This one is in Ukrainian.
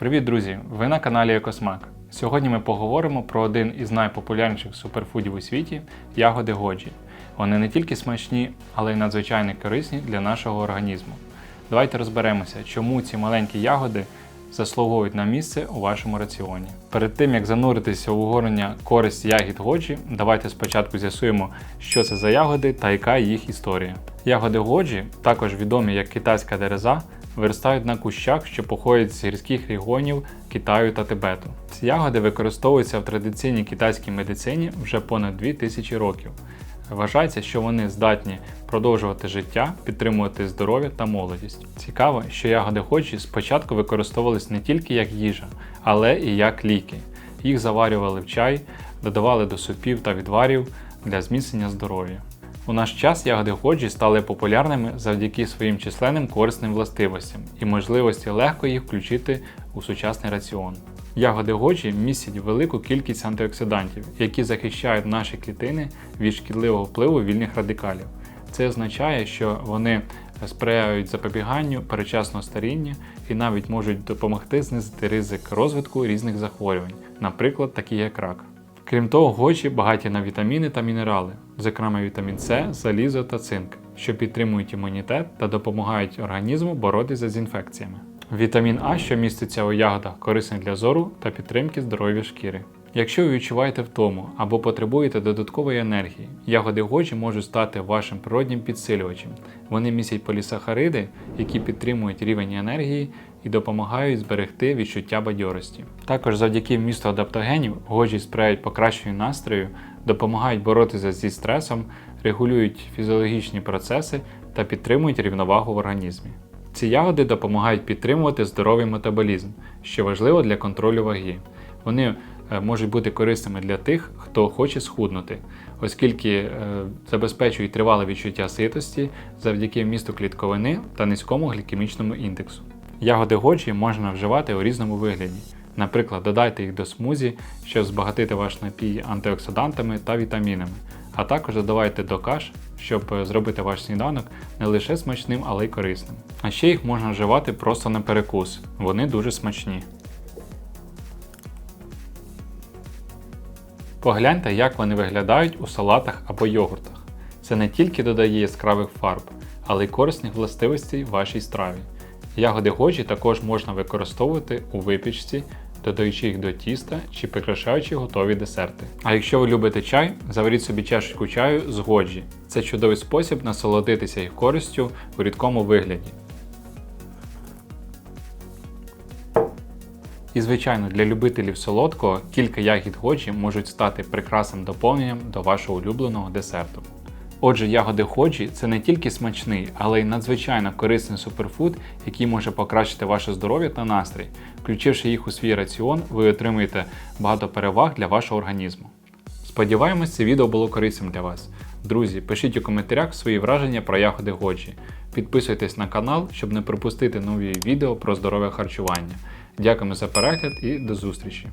Привіт, друзі! Ви на каналі Екосмак. Сьогодні ми поговоримо про один із найпопулярніших суперфудів у світі ягоди годжі. Вони не тільки смачні, але й надзвичайно корисні для нашого організму. Давайте розберемося, чому ці маленькі ягоди заслуговують на місце у вашому раціоні. Перед тим як зануритися у горення користь ягід годжі, давайте спочатку з'ясуємо, що це за ягоди та яка їх історія. Ягоди годжі, також відомі як китайська дереза, виростають на кущах, що походять з гірських регіонів Китаю та Тибету. Ці ягоди використовуються в традиційній китайській медицині вже понад 2000 років. Вважається, що вони здатні продовжувати життя, підтримувати здоров'я та молодість. Цікаво, що ягоди ходжі спочатку використовувались не тільки як їжа, але і як ліки. Їх заварювали в чай, додавали до супів та відварів для зміцнення здоров'я. У наш час ягоди ходжі стали популярними завдяки своїм численним корисним властивостям і можливості легко їх включити у сучасний раціон. Ягоди годжі містять велику кількість антиоксидантів, які захищають наші клітини від шкідливого впливу вільних радикалів. Це означає, що вони сприяють запобіганню перечасного старіння і навіть можуть допомогти знизити ризик розвитку різних захворювань, наприклад, такі як рак. Крім того, гочі багаті на вітаміни та мінерали, зокрема вітамін С, залізо та цинк, що підтримують імунітет та допомагають організму боротися з інфекціями. Вітамін А, що міститься у ягодах, корисний для зору та підтримки здоров'я шкіри. Якщо ви відчуваєте втому або потребуєте додаткової енергії, ягоди годжі можуть стати вашим природнім підсилювачем. Вони містять полісахариди, які підтримують рівень енергії і допомагають зберегти відчуття бадьорості. Також завдяки вмісту адаптогенів годжі сприяють покращенню настрою, допомагають боротися зі стресом, регулюють фізіологічні процеси та підтримують рівновагу в організмі. Ці ягоди допомагають підтримувати здоровий метаболізм, що важливо для контролю ваги. Вони е, можуть бути корисними для тих, хто хоче схуднути, оскільки е, забезпечують тривале відчуття ситості завдяки вмісту клітковини та низькому глікемічному індексу. Ягоди годжі можна вживати у різному вигляді. Наприклад, додайте їх до смузі, щоб збагатити ваш напій антиоксидантами та вітамінами, а також додавайте до каш, щоб е, зробити ваш сніданок не лише смачним, але й корисним. А ще їх можна вживати просто на перекус, вони дуже смачні. Погляньте, як вони виглядають у салатах або йогуртах. Це не тільки додає яскравих фарб, але й корисних властивостей вашій страві. Ягоди годжі також можна використовувати у випічці, додаючи їх до тіста чи прикрашаючи готові десерти. А якщо ви любите чай, заваріть собі чашечку чаю з годжі. Це чудовий спосіб насолодитися їх користю у рідкому вигляді. І, звичайно, для любителів солодкого кілька ягід годжі можуть стати прекрасним доповненням до вашого улюбленого десерту. Отже, ягоди ходжі це не тільки смачний, але й надзвичайно корисний суперфуд, який може покращити ваше здоров'я та настрій. Включивши їх у свій раціон, ви отримуєте багато переваг для вашого організму. Сподіваємось, це відео було корисним для вас. Друзі, пишіть у коментарях свої враження про ягоди годжі. Підписуйтесь на канал, щоб не пропустити нові відео про здорове харчування. Дякуємо за перегляд і до зустрічі!